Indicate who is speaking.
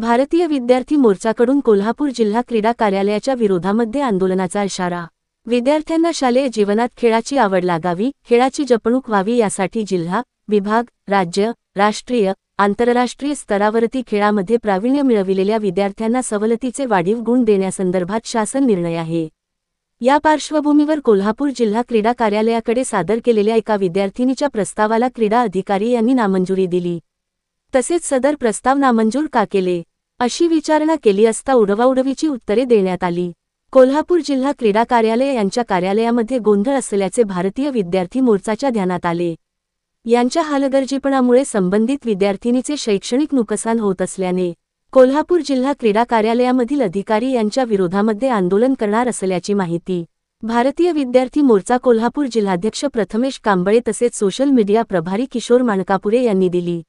Speaker 1: भारतीय विद्यार्थी मोर्चाकडून कोल्हापूर जिल्हा क्रीडा कार्यालयाच्या विरोधामध्ये आंदोलनाचा इशारा. विद्यार्थ्यांना शालेय जीवनात खेळाची आवड लागावी खेळाची जपणूक व्हावी यासाठी जिल्हा विभाग राज्य राष्ट्रीय आंतरराष्ट्रीय स्तरावरती खेळामध्ये प्रावीण्य मिळविलेल्या विद्यार्थ्यांना सवलतीचे वाढीव गुण देण्यासंदर्भात शासन निर्णय आहे. या पार्श्वभूमीवर कोल्हापूर जिल्हा क्रीडा कार्यालयाकडे सादर केलेल्या एका विद्यार्थिनीच्या प्रस्तावाला क्रीडा अधिकारी यांनी नामंजुरी दिली. तसेच सदर प्रस्ताव नामंजूर का केले? अशी विचारणा केली असता उडवाउडवीची उत्तरे देण्यात आली. कोल्हापूर जिल्हा क्रीडा कार्यालय यांच्या कार्यालयामध्ये गोंधळ असल्याचे भारतीय विद्यार्थी मोर्चाच्या ध्यानात आले. यांच्या हालगर्जीपणामुळे संबंधित विद्यार्थिनीचे शैक्षणिक नुकसान होत असल्याने कोल्हापूर जिल्हा क्रीडा कार्यालयामधील अधिकारी यांच्या विरोधामध्ये आंदोलन करणार असल्याची माहिती भारतीय विद्यार्थी मोर्चा कोल्हापूर जिल्हाध्यक्ष प्रथमेश कांबळे तसेच सोशल मीडिया प्रभारी किशोर माणकापुरे यांनी दिली.